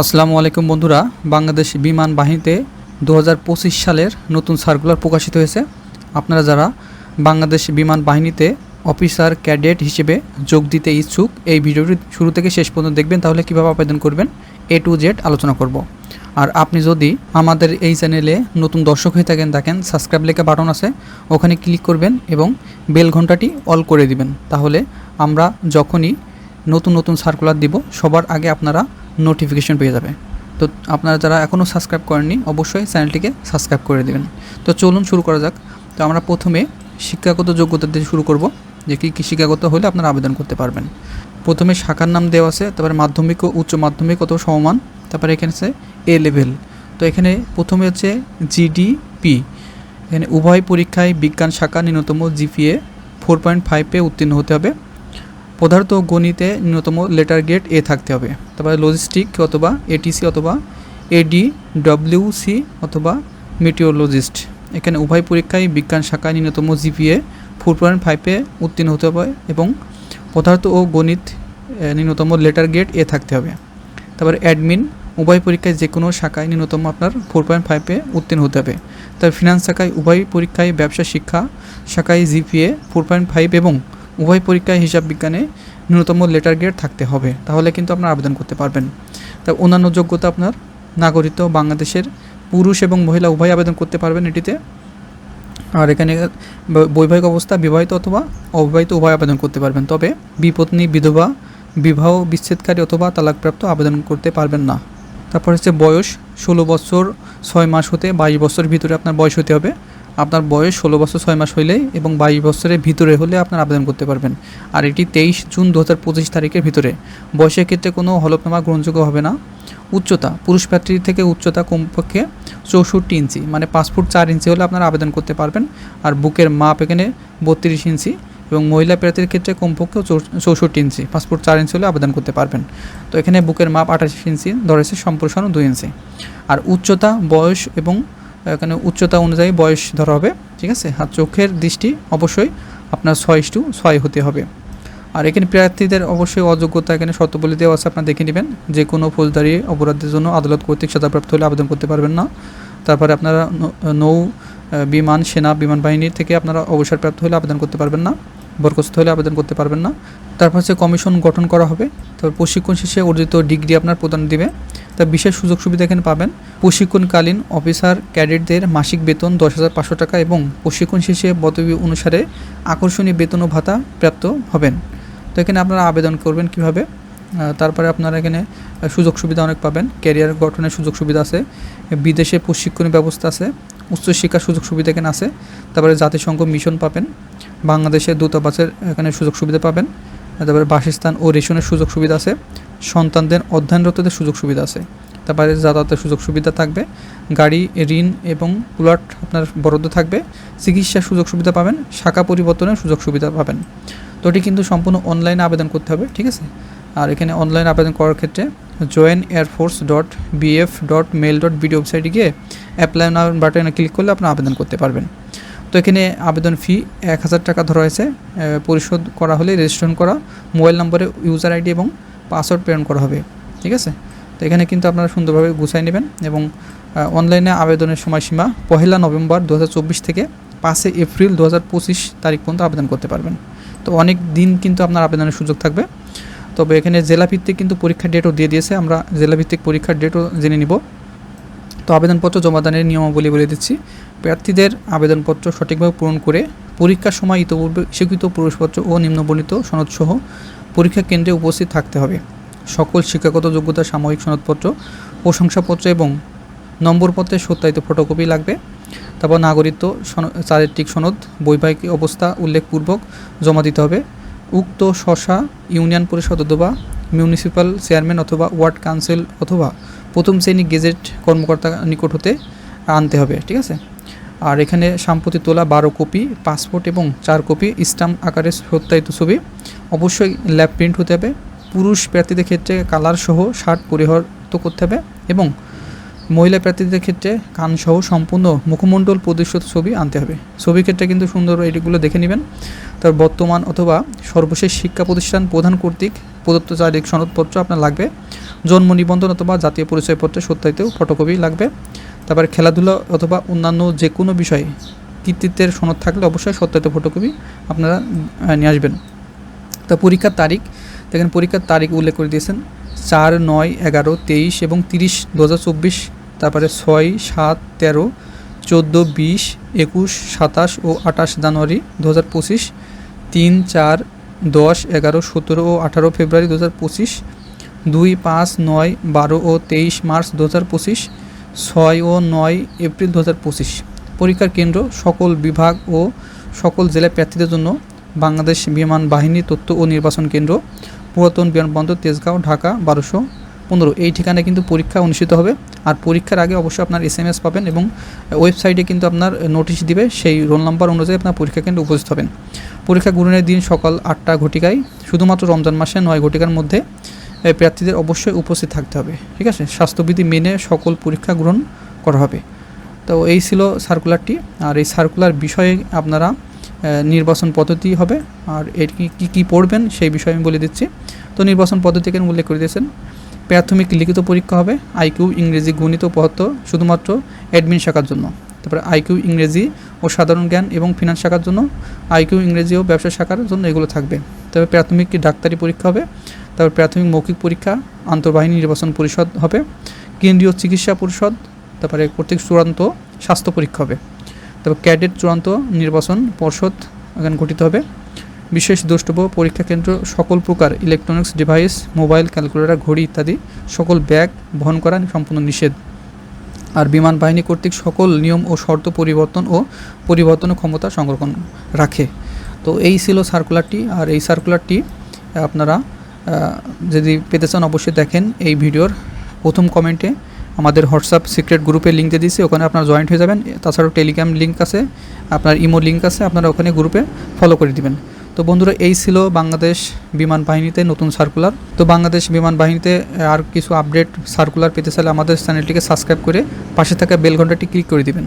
আসসালামু আলাইকুম বন্ধুরা, বাংলাদেশ বিমান বাহিনীতে দু হাজার পঁচিশ সালের নতুন সার্কুলার প্রকাশিত হয়েছে। আপনারা যারা বাংলাদেশ বিমান বাহিনীতে অফিসার, ক্যাডেট হিসেবে যোগ দিতে ইচ্ছুক, এই ভিডিওটি শুরু থেকে শেষ পর্যন্ত দেখবেন, তাহলে কীভাবে আবেদন করবেন, এ টু জেড আলোচনা করব। আর আপনি যদি আমাদের এই চ্যানেলে নতুন দর্শক হয়ে থাকেন, দেখেন সাবস্ক্রাইব লেখা বাটন আছে, ওখানে ক্লিক করবেন এবং বেল ঘন্টাটি অল করে দিবেন। তাহলে আমরা যখনই নতুন নতুন সার্কুলার দিব, সবার আগে আপনারা নোটিফিকেশন পেয়ে যাবে। তো আপনারা যারা এখনও সাবস্ক্রাইব করেননি, অবশ্যই চ্যানেলটিকে সাবস্ক্রাইব করে দেবেন। তো চলুন শুরু করা যাক। তো আমরা প্রথমে শিক্ষাগত যোগ্যতা দিয়ে শুরু করব, যে কী কী শিক্ষাগত হলে আপনারা আবেদন করতে পারবেন। প্রথমে শাখার নাম দেওয়া আছে, তারপরে মাধ্যমিক ও উচ্চ মাধ্যমিক অথবা সমমান তারপরে এখানে আছে এ লেভেল তো এখানে প্রথমে হচ্ছে জিডিপি এখানে উভয় পরীক্ষায় বিজ্ঞান শাখা ন্যূনতম জিপিএ ফোর পয়েন্ট ফাইভে উত্তীর্ণ হতে হবে। পদার্থ গণিতে ন্যূনতম লেটার গ্রেড এ থাকতে হবে। তারপরে লজিস্টিক অথবা এটিসি অথবা এডি ডব্লিউসি অথবা মেটিওলজিস্ট এখানে উভয় পরীক্ষায় বিজ্ঞান শাখায় ন্যূনতম জিপিএ ফোর পয়েন্ট ফাইভে উত্তীর্ণ হতে হবে এবং পদার্থ ও গণিত ন্যূনতম লেটার গ্রেড এ থাকতে হবে। তারপরে অ্যাডমিন উভয় পরীক্ষায় যে কোনো শাখায় ন্যূনতম আপনার ফোর পয়েন্ট ফাইভে উত্তীর্ণ হতে হবে। তারপর ফিনান্স শাখায় উভয় পরীক্ষায় ব্যবসা, শিক্ষা শাখায় জিপিএ ফোর পয়েন্ট ফাইভ এবং উভয় পরীক্ষায় হিসাব বিজ্ঞানে ন্যূনতম লেটার গ্রেড থাকতে হবে। তাহলে কিন্তু আপনার আবেদন করতে পারবেন। তা অন্যান্য যোগ্যতা আপনার নাগরিকত্ব বাংলাদেশের পুরুষ এবং মহিলা উভয় আবেদন করতে পারবেন এটিতে। আর এখানে বৈবাহিক অবস্থা, বিবাহিত অথবা অবিবাহিত উভয় আবেদন করতে পারবেন। তবে বিপত্নী বিধবা, বিবাহ বিচ্ছেদকারী অথবা তালাকপ্রাপ্ত আবেদন করতে পারবেন না। তারপর হচ্ছে বয়স, ষোলো বছর, ছয় মাস হতে বাইশ বছরের ভিতরে আপনার বয়স হতে হবে। আপনার বয়স ষোলো বছর ছয় মাস হইলে এবং বাইশ বছরের ভিতরে হলে আপনার আবেদন করতে পারবেন। আর এটি তেইশ জুন দু হাজার পঁচিশ তারিখের ভিতরে। বয়সের ক্ষেত্রে কোনো হলফনামা গ্রহণযোগ্য হবে না। উচ্চতা, পুরুষ প্রার্থী থেকে উচ্চতা কমপক্ষে চৌষট্টি ইঞ্চি মানে পাঁচ ফুট চার ইঞ্চি হলে আপনারা আবেদন করতে পারবেন। আর বুকের মাপ এখানে বত্রিশ ইঞ্চি এবং মহিলা প্রার্থীর ক্ষেত্রে কমপক্ষে চৌষট্টি ইঞ্চি, পাঁচ ফুট চার ইঞ্চি হলে আবেদন করতে পারবেন। তো এখানে বুকের মাপ আঠাশ ইঞ্চি, ধরেছে সম্প্রসারণ দুই ইঞ্চি। আর উচ্চতা, বয়স এবং এখানে উচ্চতা অনুযায়ী বয়স ধরা হবে, ঠিক আছে? আর চোখের দৃষ্টি অবশ্যই আপনার ছয় টু ছয় হতে হবে। আর এখানে প্রার্থীদের অবশ্যই অযোগ্যতা এখানে শর্তাবলী দেওয়া আছে, আপনার দেখে নেবেন। যে কোনো ফৌজদারি অপরাধের জন্য আদালত কর্তৃক সাজাপ্রাপ্ত হলে আবেদন করতে পারবেন না। তারপরে আপনারা নৌ- বিমান, সেনা, বিমান বাহিনী থেকে আপনারা অবসরপ্রাপ্ত হলে আবেদন করতে পারবেন না। বরখাস্ত হলে আবেদন করতে পারবেন না। তারপর হচ্ছে কমিশন গঠন করা হবে। তারপর প্রশিক্ষণ শেষে অর্জিত ডিগ্রি আপনার প্রদান দিবে। তা বিশেষ সুযোগ সুবিধা এখানে পাবেন। প্রশিক্ষণকালীন অফিসার ক্যাডেটদের মাসিক বেতন দশ হাজার পাঁচশো টাকা এবং প্রশিক্ষণ শেষে বতবি অনুসারে আকর্ষণীয় বেতন ও ভাতা প্রাপ্ত হবেন। তো এখানে আপনারা আবেদন করবেন কীভাবে? তারপরে আপনারা এখানে সুযোগ সুবিধা অনেক পাবেন। ক্যারিয়ার গঠনের সুযোগ সুবিধা আছে। বিদেশে প্রশিক্ষণ ব্যবস্থা আছে। উচ্চশিক্ষার সুযোগ সুবিধা এখানে আছে। তারপরে জাতিসংঘ মিশন পাবেন। বাংলাদেশের দূতাবাসের এখানে সুযোগ সুবিধা পাবেন। তারপরে বাসস্থান ও রেশনের সুযোগ সুবিধা আছে। সন্তানদের অধ্যয়নরতদের সুযোগ সুবিধা আছে। তারপরে যাতায়াতের সুযোগ সুবিধা থাকবে, গাড়ি, ঋণ এবং প্লট আপনার বরাদ্দ থাকবে, চিকিৎসার সুযোগ সুবিধা পাবেন, শাখা পরিবর্তনের সুযোগ সুবিধা পাবেন। তো এটি কিন্তু সম্পূর্ণ অনলাইনে আবেদন করতে হবে, ঠিক আছে? আর এখানে অনলাইন আবেদন করার ক্ষেত্রে join air force dot BF dot mil dot BD ওয়েবসাইটে গিয়ে অ্যাপ্লাই বাটনে ক্লিক করলে আপনারা আবেদন করতে পারবেন। তো এখানে আবেদন ফি এক হাজার টাকা ধরা হয়েছে। পরিশোধ করা হলে রেজিস্ট্রেশন করা মোবাইল নম্বরে ইউজার আইডি এবং পাসওয়ার্ড প্রেরণ করা হবে, ঠিক আছে? তো এখানে কিন্তু আপনারা সুন্দরভাবে গুছাই নেবেন এবং অনলাইনে আবেদনের সময়সীমা পহেলা নভেম্বর দুহাজার চব্বিশ থেকে পাঁচই এপ্রিল দু হাজার পঁচিশ তারিখ পর্যন্ত আবেদন করতে পারবেন। তো অনেক দিন কিন্তু আপনার আবেদনের সুযোগ থাকবে। তবে এখানে জেলাভিত্তিক কিন্তু পরীক্ষার ডেটও দিয়ে দিয়েছে, আমরা জেলাভিত্তিক পরীক্ষার ডেটও জেনে নিব। তো আবেদনপত্র জমাদানের নিয়মাবলী বলে দিচ্ছি। প্রার্থীদের আবেদনপত্র সঠিকভাবে পূরণ করে পরীক্ষার সময় ইতপূর্বে স্বীকৃত প্রবেশপত্র ও নিম্নবর্ণিত সনদসহ পরীক্ষা কেন্দ্রে উপস্থিত থাকতে হবে। সকল শিক্ষাগত যোগ্যতা, সাময়িক সনদপত্র, প্রশংসাপত্র এবং নম্বরপত্রের সত্যায়িত ফটোকপি লাগবে। তারপর নাগরিকত্ব চারিত্রিক সনদ, বৈবাহিক অবস্থা উল্লেখপূর্বক জমা দিতে হবে। উক্ত শশা ইউনিয়ন পরিষদ অথবা মিউনিসিপ্যাল চেয়ারম্যান অথবা ওয়ার্ড কাউন্সিল অথবা প্রথম শ্রেণি গেজেট কর্মকর্তা নিকট হতে আনতে হবে, ঠিক আছে? আর এখানে সাম্প্রতি তোলা বারো কপি, পাসপোর্ট এবং চার কপি স্টাম্প আকারে সত্যায়িত ছবি। অবশ্যই ল্যাব প্রিন্ট হতে হবে। পুরুষ প্রার্থীদের ক্ষেত্রে কালার সহ শার্ট পরিহত করতে হবে এবং মহিলা প্রার্থীদের ক্ষেত্রে কানসহ সম্পূর্ণ মুখমণ্ডল প্রদর্শিত ছবি আনতে হবে। ছবির ক্ষেত্রে কিন্তু সুন্দর এটিগুলো দেখে নেবেন। তার বর্তমান অথবা সর্বশেষ শিক্ষা প্রতিষ্ঠান প্রধান কর্তৃক প্রদত্ত চারিক সনদপত্র আপনার লাগবে। জন্ম নিবন্ধন অথবা জাতীয় পরিচয়পত্রের সত্যায়িত ফটোকপি লাগবে। তারপরে খেলাধুলা অথবা অন্যান্য যে কোনো বিষয়ে কৃতিত্বের সনদ থাকলে অবশ্যই সত্যায়িত ফটোকপি আপনারা নিয়ে আসবেন। তা পরীক্ষার তারিখ, দেখেন পরীক্ষার তারিখ উল্লেখ করে দিয়েছেন, চার নয় এগারো তেইশ এবং তিরিশ দু হাজার চব্বিশ, তারপরে ছয় সাত তেরো, চোদ্দ বিশ, একুশ সাতাশ ও আঠাশ জানুয়ারি দু হাজার পঁচিশ, তিন চার দশ এগারো সতেরো ও আঠারো ফেব্রুয়ারি দু হাজার পঁচিশ, দুই পাঁচ নয় বারো ও তেইশ মার্চ দু হাজার পঁচিশ, ছয় ও নয় এপ্রিল দু হাজার পঁচিশ। পরীক্ষার কেন্দ্র সকল বিভাগ ও সকল জেলায় প্রার্থীদের জন্য বাংলাদেশ বিমান বাহিনী তথ্য ও নির্বাচন কেন্দ্র, পুরাতন বিমানবন্দর তেজগাঁও, ঢাকা, বারোশো পনেরো। এই ঠিকানায় কিন্তু পরীক্ষা অনুষ্ঠিত হবে। আর পরীক্ষার আগে অবশ্যই আপনার এস এম এস পাবেন এবং ওয়েবসাইটে কিন্তু আপনার নোটিশ দিবে, সেই রোল নাম্বার অনুযায়ী আপনার পরীক্ষা কেন্দ্রে উপস্থিত হবেন। পরীক্ষা গ্রহণের দিন সকাল আটটা ঘটিকায়, শুধুমাত্র রমজান মাসে নয় ঘটিকার মধ্যে প্রার্থীদের অবশ্যই উপস্থিত থাকতে হবে। ঠিক আছে? স্বাস্থ্যবিধি মেনে সকল পরীক্ষা গ্রহণ করা হবে। তো এই ছিল সার্কুলারটি আর এই সার্কুলার বিষয়ে আপনারা নির্বাচন পদ্ধতি হবে আর এর কি, কী পড়বেন সেই বিষয়ে আমি বলে দিচ্ছি। তো নির্বাচন পদ্ধতিকে উল্লেখ করে দিয়েছেন। প্রাথমিক লিখিত পরীক্ষা হবে আইকিউ ইংরেজি, গণিত পদার্থ শুধুমাত্র অ্যাডমিন শাখার জন্য। তারপরে আইকিউ ইংরেজি ও সাধারণ জ্ঞান এবং ফিনান্স শাখার জন্য আইকিউ ইংরেজি ও ব্যবসা শাখার জন্য এগুলো থাকবে। তবে প্রাথমিক ডাক্তারি পরীক্ষা হবে, তারপর প্রাথমিক মৌখিক পরীক্ষা আন্তর্বাহিনী নির্বাচন পরিষদ হবে, কেন্দ্রীয় চিকিৎসা পরিষদ, তারপরে কর্তৃক চূড়ান্ত স্বাস্থ্য পরীক্ষা হবে। তারপর ক্যাডেট চূড়ান্ত নির্বাচন পর্ষদ এখানে গঠিত হবে। বিশেষ দ্রষ্টব্য, পরীক্ষা কেন্দ্র সকল প্রকার ইলেকট্রনিক্স ডিভাইস মোবাইল ক্যালকুলেটর ঘড়ি ইত্যাদি সকল ব্যাগ বহন করা সম্পূর্ণ নিষেধ। আর বিমান বাহিনী কর্তৃক সকল নিয়ম ও শর্ত পরিবর্তন ও পরিবর্তনের ক্ষমতা সংরক্ষণ রাখে। তো এই ছিল সার্কুলারটি আর এই সার্কুলারটি আপনারা যদি পেতে চান অবশ্যই দেখেন এই ভিডিওর প্রথম কমেন্টে আমাদের হোয়াটসঅ্যাপ সিক্রেট গ্রুপে লিঙ্ক দিয়ে দিয়েছি, ওখানে আপনারা জয়েন্ট হয়ে যাবেন। তাছাড়াও টেলিগ্রাম লিঙ্ক আছে, আপনার ইমো লিঙ্ক আছে, আপনারা ওখানে গ্রুপে ফলো করে দিবেন। তো বন্ধুরা, এই ছিল বাংলাদেশ বিমান বাহিনীতে নতুন সার্কুলার তো বাংলাদেশ বিমান বাহিনীতে আর কিছু আপডেট সার্কুলার পেতে চাইলে আমাদের চ্যানেলটিকে সাবস্ক্রাইব করে পাশে থাকা বেল ঘন্টাটি ক্লিক করে দিবেন।